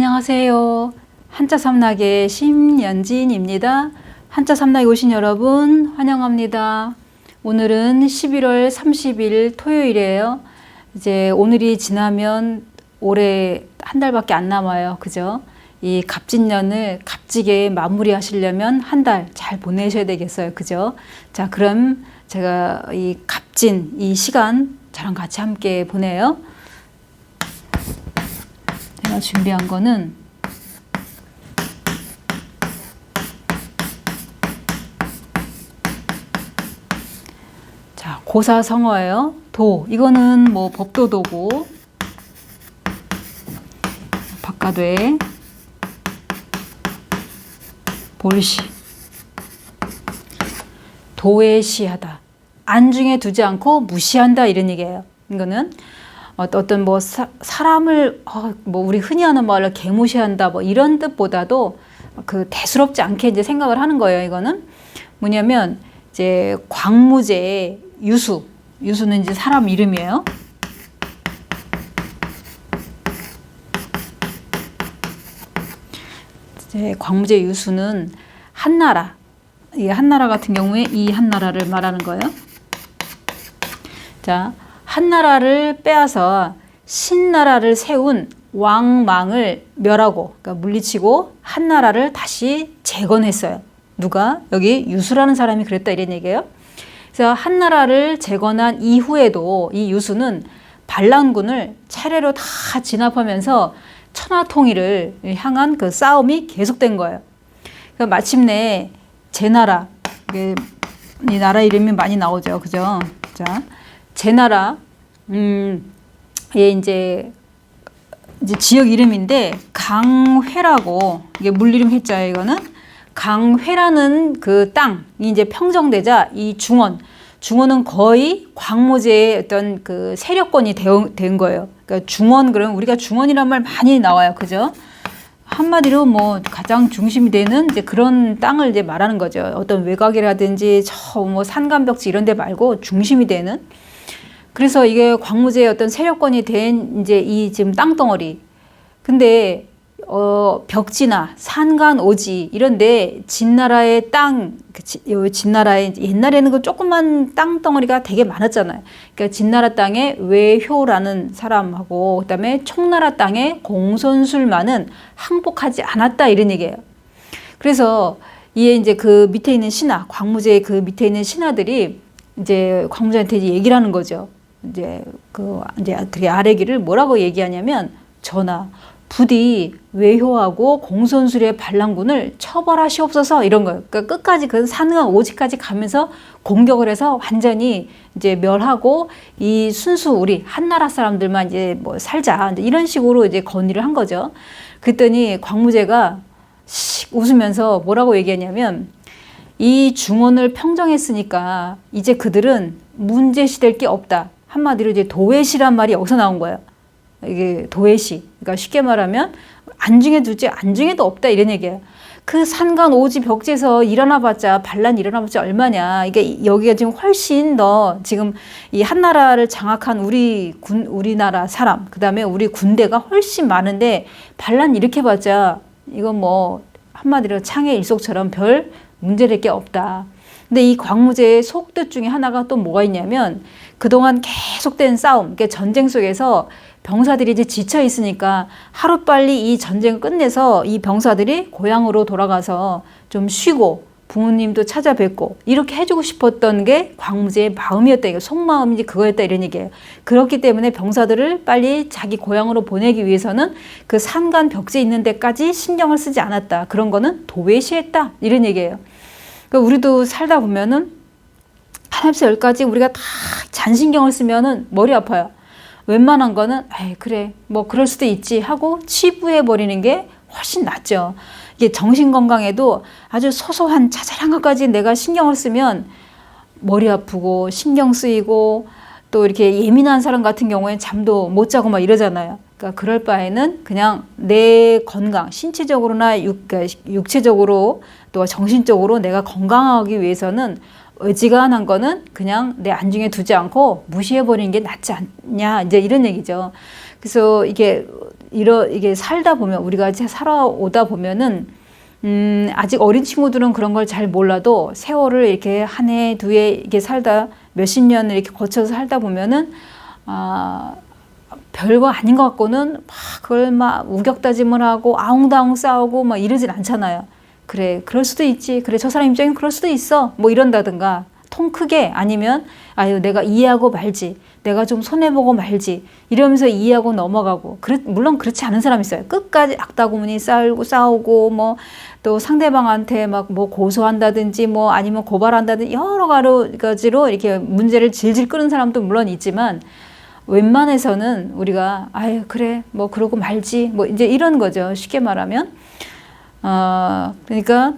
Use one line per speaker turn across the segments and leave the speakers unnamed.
안녕하세요. 한자 삼락의 심연진입니다. 한자 삼락에 오신 여러분 환영합니다. 오늘은 11월 30일 토요일이에요. 이제 오늘이 지나면 올해 한 달밖에 안 남아요. 그죠? 이 갑진년을 값지게 마무리하시려면 한 달 잘 보내셔야 되겠어요. 그죠? 자, 그럼 제가 이 갑진 이 시간 저랑 같이 함께 보내요. 준비한 거는 자, 고사성어예요. 도. 이거는 뭐 법도도고 바깥에 볼시 도외시하다. 안중에 두지 않고 무시한다 이런 얘기예요. 이거는 어떤 뭐 사, 사람을 어, 뭐 우리 흔히 하는 말로 개무시한다 뭐 이런 뜻보다도 그 대수롭지 않게 이제 생각을 하는 거예요. 이거는 뭐냐면 이제 광무제 유수 유수는 이제 사람 이름이에요. 이제 광무제 유수는 한나라 이 한나라 같은 경우에 이 한나라를 말하는 거예요. 자, 한나라를 빼앗아 신나라를 세운 왕망을 멸하고 그러니까 물리치고 한나라를 다시 재건했어요. 누가 여기 유수라는 사람이 그랬다 이런 얘기예요. 그래서 한나라를 재건한 이후에도 이 유수는 반란군을 차례로 다 진압하면서 천하통일을 향한 그 싸움이 계속된 거예요. 그러니까 마침내 제나라 이 나라 이름이 많이 나오죠, 그죠? 자, 제나라 음, 얘 이제 이제 지역 이름인데 강회라고 이게 물리름 해자예요, 이거는 강회라는 그 땅이 이제 평정되자 이 중원 중원은 거의 광모제의 어떤 그 세력권이 된 거예요. 그러니까 중원 그러면 우리가 중원이란 말 많이 나와요, 그죠? 한마디로 뭐 가장 중심이 되는 이제 그런 땅을 이제 말하는 거죠. 어떤 외곽이라든지 저 뭐 산간벽지 이런 데 말고 중심이 되는. 그래서 이게 광무제의 어떤 세력권이 된 이제 이 지금 땅덩어리. 근데 어, 벽지나 산간 오지 이런데 진나라의 땅, 그 진나라의 옛날에는 그 조그만 땅덩어리가 되게 많았잖아요. 그러니까 진나라 땅에 외효라는 사람하고 그다음에 청나라 땅에 공손술만은 항복하지 않았다 이런 얘기예요. 그래서 이에 이제 그 밑에 있는 신하, 광무제의 그 밑에 있는 신하들이 이제 광무제한테 얘기를 하는 거죠. 이제 그 이제 그 아래기를 뭐라고 얘기하냐면 전하 부디 외효하고 공손술의 반란군을 처벌하시옵소서 이런 거예요. 그러니까 끝까지 그 산강 오지까지 가면서 공격을 해서 완전히 이제 멸하고 이 순수 우리 한나라 사람들만 이제 뭐 살자 이런 식으로 이제 건의를 한 거죠. 그랬더니 광무제가 씩 웃으면서 뭐라고 얘기하냐면 이 중원을 평정했으니까 이제 그들은 문제시 될 게 없다. 한마디로 이제 도외시란 말이 여기서 나온 거예요. 이게 도외시. 그러니까 쉽게 말하면 안중에 두지 안중에도 없다 이런 얘기예요. 그 산간 오지 벽지에서 일어나봤자 반란 일어나봤자 얼마냐. 이게 여기가 지금 훨씬 더 지금 이 한나라를 장악한 우리 군 우리나라 사람 그다음에 우리 군대가 훨씬 많은데 반란 일으켜봤자 이건 뭐 한마디로 창의 일속처럼 별 문제될 게 없다. 근데 이 광무제의 속뜻 중에 하나가 또 뭐가 있냐면 그동안 계속된 싸움, 그러니까 전쟁 속에서 병사들이 이제 지쳐 있으니까 하루빨리 이 전쟁을 끝내서 이 병사들이 고향으로 돌아가서 좀 쉬고 부모님도 찾아뵙고 이렇게 해주고 싶었던 게 광무제의 마음이었다. 이거 속마음인지 그거였다 이런 얘기예요. 그렇기 때문에 병사들을 빨리 자기 고향으로 보내기 위해서는 그 산간 벽지 있는 데까지 신경을 쓰지 않았다. 그런 거는 도외시했다. 이런 얘기예요. 그러니까 우리도 살다 보면은 하나부터 열까지 우리가 다 잔신경을 쓰면은 머리 아파요. 웬만한 거는 에이 그래 뭐 그럴 수도 있지 하고 치부해 버리는 게 훨씬 낫죠. 이게 정신 건강에도 아주 소소한 자잘한 것까지 내가 신경을 쓰면 머리 아프고 신경 쓰이고 또 이렇게 예민한 사람 같은 경우에 잠도 못 자고 막 이러잖아요. 그러니까 그럴 바에는 그냥 내 건강, 신체적으로나 육, 그러니까 육체적으로 또 정신적으로 내가 건강하기 위해서는 어지간한 거는 그냥 내 안중에 두지 않고 무시해 버리는 게 낫지 않냐 이제 이런 얘기죠. 그래서 이게 이러 이게 살다 보면 우리가 살아오다 보면은 음, 아직 어린 친구들은 그런 걸 잘 몰라도 세월을 이렇게 한 해, 두 해 이렇게 살다 몇십 년을 이렇게 거쳐서 살다 보면은 아, 별거 아닌 것 같고는 막 그걸 막 우격다짐을 하고 아웅다웅 싸우고 막 이러진 않잖아요. 그래, 그럴 수도 있지. 그래, 저 사람 입장엔 그럴 수도 있어. 뭐 이런다든가. 통 크게 아니면 아유 내가 이해하고 말지. 내가 좀 손해보고 말지. 이러면서 이해하고 넘어가고. 그렇, 물론 그렇지 않은 사람이 있어요. 끝까지 악다구문이 싸우고 싸우고 뭐 또 상대방한테 막 뭐 고소한다든지 뭐 아니면 고발한다든지 여러 가지로 이렇게 문제를 질질 끄는 사람도 물론 있지만 웬만해서는 우리가 아유 그래 뭐 그러고 말지. 뭐 이제 이런 거죠. 쉽게 말하면 어 그러니까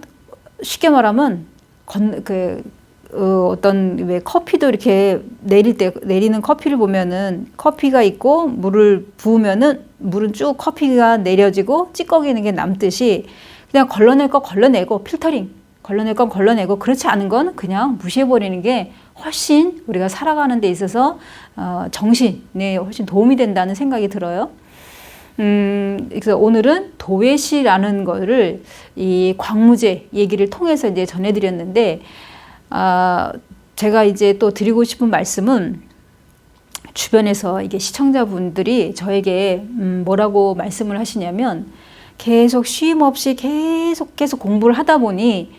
쉽게 말하면 건 그 어, 어떤 왜 커피도 이렇게 내릴 때 내리는 커피를 보면은 커피가 있고 물을 부으면은 물은 쭉 커피가 내려지고 찌꺼기는 게 남듯이 그냥 걸러낼 거 걸러내고 필터링 걸러낼 건 걸러내고 그렇지 않은 건 그냥 무시해 버리는 게 훨씬 우리가 살아가는 데 있어서 어, 정신에 훨씬 도움이 된다는 생각이 들어요. 음, 그래서 오늘은 도외시라는 거를 이 광무제 얘기를 통해서 이제 전해드렸는데 아, 제가 이제 또 드리고 싶은 말씀은 주변에서 이게 시청자분들이 저에게 음, 뭐라고 말씀을 하시냐면 계속 쉼 없이 계속 계속 공부를 하다 보니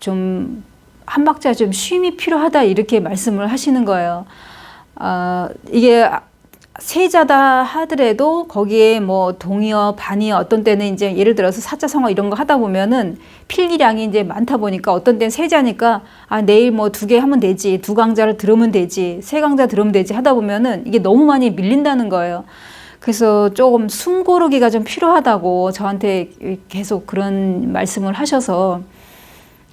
좀 한 박자 좀 쉼이 필요하다 이렇게 말씀을 하시는 거예요. 아, 이게 세자다 하더라도 거기에 뭐 동의어, 반의어 어떤 때는 이제 예를 들어서 사자 성어 이런 거 하다 보면은 필기량이 이제 많다 보니까 어떤 때는 세자니까 아 내일 뭐 두 개 하면 되지 두 강좌를 들으면 되지 세 강좌 들으면 되지 하다 보면은 이게 너무 많이 밀린다는 거예요. 그래서 조금 숨 고르기가 좀 필요하다고 저한테 계속 그런 말씀을 하셔서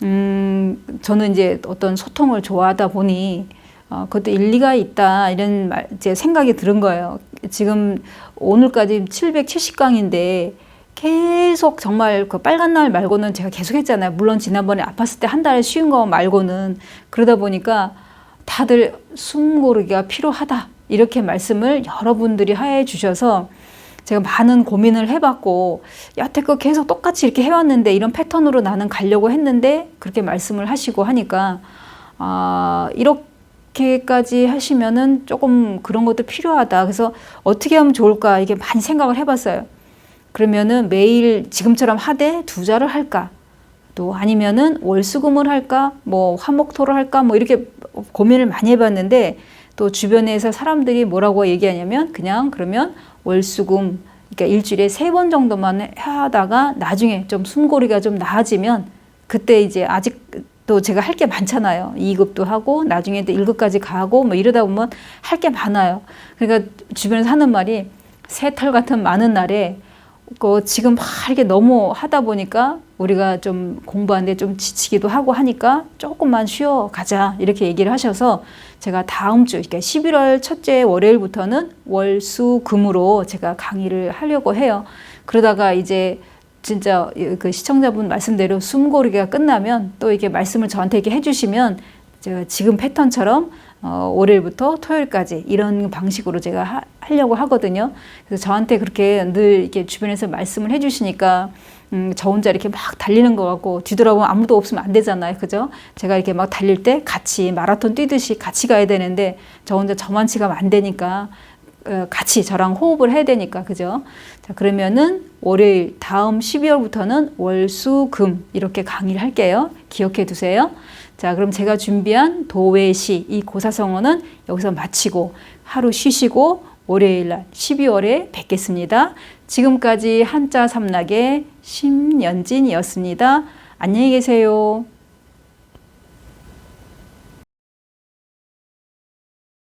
음 저는 이제 어떤 소통을 좋아하다 보니 어, 그것도 일리가 있다 이런 말, 제 생각이 들은 거예요. 지금 오늘까지 770강인데 계속 정말 그 빨간 날 말고는 제가 계속 했잖아요. 물론 지난번에 아팠을 때 한달 쉬운 거 말고는 그러다 보니까 다들 숨 고르기가 필요하다 이렇게 말씀을 여러분들이 하해 주셔서 제가 많은 고민을 해봤고 여태껏 계속 똑같이 이렇게 해왔는데 이런 패턴으로 나는 가려고 했는데 그렇게 말씀을 하시고 하니까 아 이렇게 이렇게까지 하시면은 조금 그런 것도 필요하다. 그래서 어떻게 하면 좋을까 이게 많이 생각을 해봤어요. 그러면은 매일 지금처럼 하되 두 자를 할까? 또 아니면은 월수금을 할까? 뭐 화목토를 할까? 뭐 이렇게 고민을 많이 해봤는데 또 주변에서 사람들이 뭐라고 얘기하냐면 그냥 그러면 월수금 그러니까 일주일에 세 번 정도만 하다가 나중에 좀 숨고리가 좀 나아지면 그때 이제 아직 또 제가 할 게 많잖아요. 2급도 하고 나중에 또 1급까지 가고 뭐 이러다 보면 할 게 많아요. 그러니까 주변에서 하는 말이 새털 같은 많은 날에 그 지금 막 이렇게 너무 하다 보니까 우리가 좀 공부하는데 좀 지치기도 하고 하니까 조금만 쉬어 가자 이렇게 얘기를 하셔서 제가 다음 주 그러니까 11월 첫째 월요일부터는 월수금으로 제가 강의를 하려고 해요. 그러다가 이제 진짜 그 시청자분 말씀대로 숨고르기가 끝나면 또 이렇게 말씀을 저한테 이렇게 해주시면 제가 지금 패턴처럼 어, 월요일부터 토요일까지 이런 방식으로 제가 하, 하려고 하거든요. 그래서 저한테 그렇게 늘 이렇게 주변에서 말씀을 해주시니까 음, 저 혼자 이렇게 막 달리는 것 같고 뒤돌아보면 아무도 없으면 안 되잖아요. 그죠? 제가 이렇게 막 달릴 때 같이 마라톤 뛰듯이 같이 가야 되는데 저 혼자 저만치 가면 안 되니까 어, 같이 저랑 호흡을 해야 되니까 그죠? 자 그러면은 월요일 다음 12월부터는 월수금 이렇게 강의를 할게요. 기억해 두세요. 자 그럼 제가 준비한 도외시 이 고사성어는 여기서 마치고 하루 쉬시고 월요일 날 12월에 뵙겠습니다. 지금까지 한자 삼락의 심연진이었습니다. 안녕히 계세요.